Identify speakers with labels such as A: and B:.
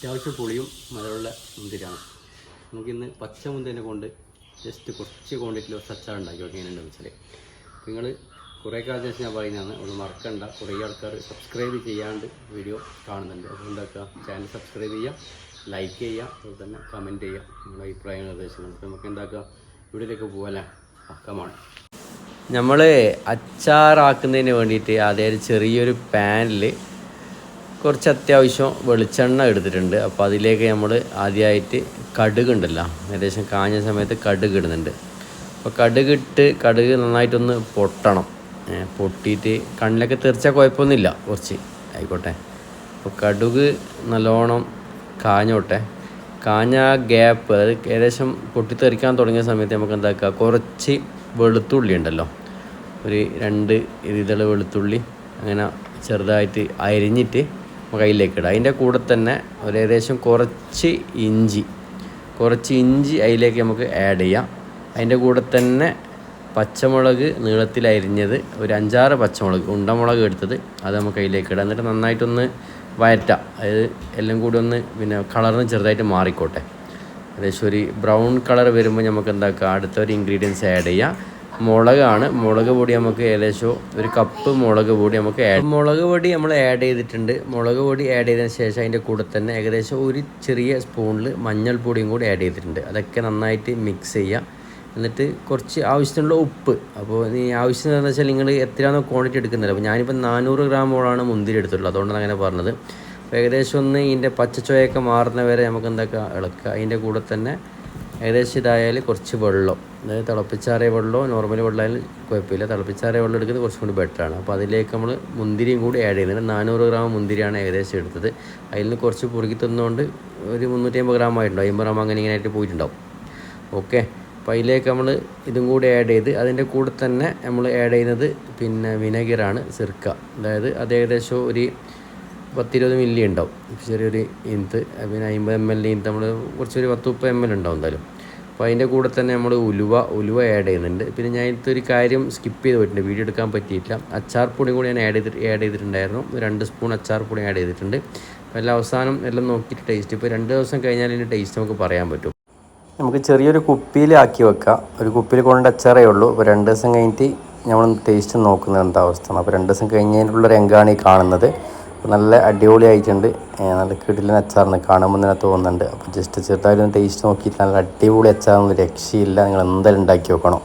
A: അത്യാവശ്യം പുളിയും മധുരമുള്ള മുന്തിരിയാണ്. നമുക്കിന്ന് പച്ച മുന്തിരിനെ കൊണ്ട് ജസ്റ്റ് കുറച്ച് ക്വാണ്ടിറ്റിയിൽ ഒരു സച്ചാർ ഉണ്ടാക്കി എങ്ങനെയുണ്ടെന്ന് വെച്ചാൽ നിങ്ങൾ കുറേ കാലത്തിന് ശേഷം ഞാൻ പറയുന്നതാണ് ഒന്ന് മറക്കണ്ട. കുറേ ആൾക്കാർ സബ്സ്ക്രൈബ് ചെയ്യാണ്ട് വീഡിയോ കാണുന്നുണ്ട്. അപ്പോൾ എന്താക്കുക? ചാനൽ സബ്സ്ക്രൈബ് ചെയ്യുക ലൈക്ക് ചെയ്യുക അതുപോലെ തന്നെ കമന്റ് ചെയ്യുക നിങ്ങളുടെ അഭിപ്രായങ്ങൾ നിർദ്ദേശങ്ങൾ നമുക്ക് എന്താക്കുക? വീഡിയോയിലേക്ക് പോകാനേ പക്കമാണ്. നമ്മൾ അച്ചാറാക്കുന്നതിന് വേണ്ടിയിട്ട് അതായത് ചെറിയൊരു പാനിൽ കുറച്ച് അത്യാവശ്യം വെളിച്ചെണ്ണ എടുത്തിട്ടുണ്ട്. അപ്പോൾ അതിലേക്ക് നമ്മൾ ആദ്യമായിട്ട് കടുക് ഉണ്ടല്ലോ. ഏകദേശം കാഞ്ഞ സമയത്ത് കടുക് ഇടുന്നുണ്ട്. അപ്പോൾ കടുക് ഇട്ട് കടുക് നന്നായിട്ടൊന്ന് പൊട്ടണം. പൊട്ടിയിട്ട് കണ്ണിലൊക്കെ തെറിച്ചാൽ കുഴപ്പമൊന്നുമില്ല. കുറച്ച് ആയിക്കോട്ടെ. അപ്പോൾ കടുക് നല്ലോണം കാഞ്ഞോട്ടെ. കാഞ്ഞ ഗ്യാപ്പ് അത് ഏകദേശം പൊട്ടിത്തെറിക്കാൻ തുടങ്ങിയ സമയത്ത് നമുക്ക് എന്താക്കുക കുറച്ച് വെളുത്തുള്ളി ഉണ്ടല്ലോ. ഒരു രണ്ട് ഇതൾ വെളുത്തുള്ളി അങ്ങനെ ചെറുതായിട്ട് അരിഞ്ഞിട്ട് നമുക്ക് ഇടുക ഇടാം. അതിന്റെ കൂടെ തന്നെ ഒരു ഏകദേശം കുറച്ച് ഇഞ്ചി കുറച്ച് ഇഞ്ചി അതിലേക്ക് നമുക്ക് ആഡ് ചെയ്യാം. അതിന്റെ കൂടെ തന്നെ പച്ചമുളക് നീളത്തിൽ അരിഞ്ഞത് ഒരു അഞ്ചാറ് പച്ചമുളക് ഉണ്ടമുളക് എടുത്തത് അത് നമുക്ക് അതിലേക്ക് ഇടാം. എന്നിട്ട് നന്നായിട്ടൊന്ന് വയറ്റാം അതായത് എല്ലാം കൂടി ഒന്ന് പിന്നെ കളറിന് ചെറുതായിട്ട് മാറിക്കോട്ടെ. ഏകദേശം ഒരു ബ്രൗൺ കളർ വരുമ്പോൾ നമുക്ക് എന്താക്കുക അടുത്ത ഒരു ഇൻഗ്രീഡിയൻസ് ആഡ് ചെയ്യാം. മുളകാണ്. മുളക് പൊടി നമുക്ക് ഏകദേശം ഒരു കപ്പ് മുളക് പൊടി നമുക്ക് ആഡ് മുളക് പൊടി നമ്മൾ ആഡ് ചെയ്തിട്ടുണ്ട്. മുളക് പൊടി ആഡ് ചെയ്തതിന് ശേഷം അതിന്റെ കൂടെ തന്നെ ഏകദേശം ഒരു ചെറിയ സ്പൂണിൽ മഞ്ഞൾപ്പൊടിയും കൂടി ആഡ് ചെയ്തിട്ടുണ്ട്. അതൊക്കെ നന്നായിട്ട് മിക്സ് ചെയ്യുക എന്നിട്ട് കുറച്ച് ആവശ്യത്തിനുള്ള ഉപ്പ്. അപ്പോൾ ഈ ആവശ്യം എന്താണെന്ന് വെച്ചാൽ നിങ്ങൾ എത്രയാണോ ക്വാണ്ടിറ്റി എടുക്കുന്നില്ല. അപ്പോൾ ഞാനിപ്പോൾ നാനൂറ് ഗ്രാമോളാണ് മുന്തിരി എടുത്തിട്ടുള്ളത് അതുകൊണ്ടാണ് അങ്ങനെ പറഞ്ഞത്. അപ്പോൾ ഏകദേശം ഒന്ന് ഇതിന്റെ പച്ചച്ചോയൊക്കെ മാറുന്ന വരെ നമുക്ക് എന്തൊക്കെ? ഇളക്കുക അതിന്റെ കൂടെ തന്നെ ഏകദേശം ഇതായാൽ കുറച്ച് വെള്ളം. അതായത് തിളപ്പിച്ചാറിയ വെള്ളമോ നോർമൽ വെള്ളമായാലും കുഴപ്പമില്ല. തിളപ്പിച്ചാറിയ വെള്ളം എടുക്കുന്നത് കുറച്ചും കൂടി ബെറ്ററാണ് അപ്പോൾ അതിലേക്ക് നമ്മൾ മുന്തിരിയും കൂടി ആഡ് ചെയ്യുന്നുണ്ട്. നാനൂറ് ഗ്രാം മുന്തിരിയാണ് ഏകദേശം എടുത്തത്. അതിൽ നിന്ന് കുറച്ച് പുറുക്കി തന്നുകൊണ്ട് ഒരു മുന്നൂറ്റി അമ്പത് ഗ്രാം ആയിട്ടുണ്ടാവും. അമ്പത് ഗ്രാം അങ്ങനെ ഇങ്ങനെ ആയിട്ട് പോയിട്ടുണ്ടാവും. ഓക്കെ അപ്പോൾ അതിലേക്ക് നമ്മൾ ഇതും കൂടി ആഡ് ചെയ്ത് അതിന്റെ കൂടെ തന്നെ നമ്മൾ ആഡ് ചെയ്യുന്നത് പിന്നെ വിനെഗറാണ് സിർക്ക. അതായത് അത് ഏകദേശം ഒരു പത്തിരുപത് മില്ലി ഉണ്ടാവും. ചെറിയൊരു ഇൻത്ത് പിന്നെ അമ്പത് എം എൽ ഇൻത്ത് നമ്മൾ കുറച്ചൊരു പത്ത് മുപ്പത് എം എൽ ഉണ്ടാവും എന്തായാലും. അപ്പോൾ അതിന്റെ കൂടെ തന്നെ നമ്മൾ ഉലുവ ഉലുവ ആഡ് ചെയ്യുന്നുണ്ട്. പിന്നെ ഞാൻ ഇതിലത്തെ ഒരു കാര്യം സ്കിപ്പ് ചെയ്ത് പോയിട്ടുണ്ട്. വീഡിയോ എടുക്കാൻ പറ്റിയിട്ടില്ല. അച്ചാർ പൊടി കൂടി ഞാൻ ആഡ് ചെയ്തിട്ട് ആഡ് ചെയ്തിട്ടുണ്ടായിരുന്നു. രണ്ട് സ്പൂൺ അച്ചാർ പൊടി ആഡ് ചെയ്തിട്ടുണ്ട്. അപ്പോൾ എല്ലാം അവസാനം എല്ലാം നോക്കിയിട്ട് ടേസ്റ്റ് ഇപ്പോൾ രണ്ട് ദിവസം കഴിഞ്ഞാൽ ഇതിന്റെ ടേസ്റ്റ് നമുക്ക് പറയാൻ പറ്റും. നമുക്ക് ചെറിയൊരു കുപ്പിയിലാക്കി വെക്കാം. ഒരു കുപ്പിയിൽ കൊണ്ട് അച്ചാറേ ഉള്ളൂ. അപ്പോൾ രണ്ട് ദിവസം കഴിഞ്ഞിട്ട് നമ്മൾ ടേസ്റ്റ് നോക്കുന്നത് എന്താ അവസ്ഥ അപ്പോൾ രണ്ട് ദിവസം കഴിഞ്ഞതിനുള്ള രംഗമാണ് ഈ കാണുന്നത്. നല്ല അടിപൊളിയായിട്ടുണ്ട്. ആയിട്ടുണ്ട് നല്ല കിടിലൻ അച്ചാറിന് കാണുമ്പോൾ തന്നെ തോന്നുന്നുണ്ട്. അപ്പോൾ ജസ്റ്റ് ചെറുതായിട്ടൊന്ന് ടേസ്റ്റ് നോക്കിയിട്ട് നല്ല അടിപൊളി അച്ചാറൊന്നും രക്ഷയില്ല. നിങ്ങൾ എന്തായാലും ഉണ്ടാക്കി വെക്കണം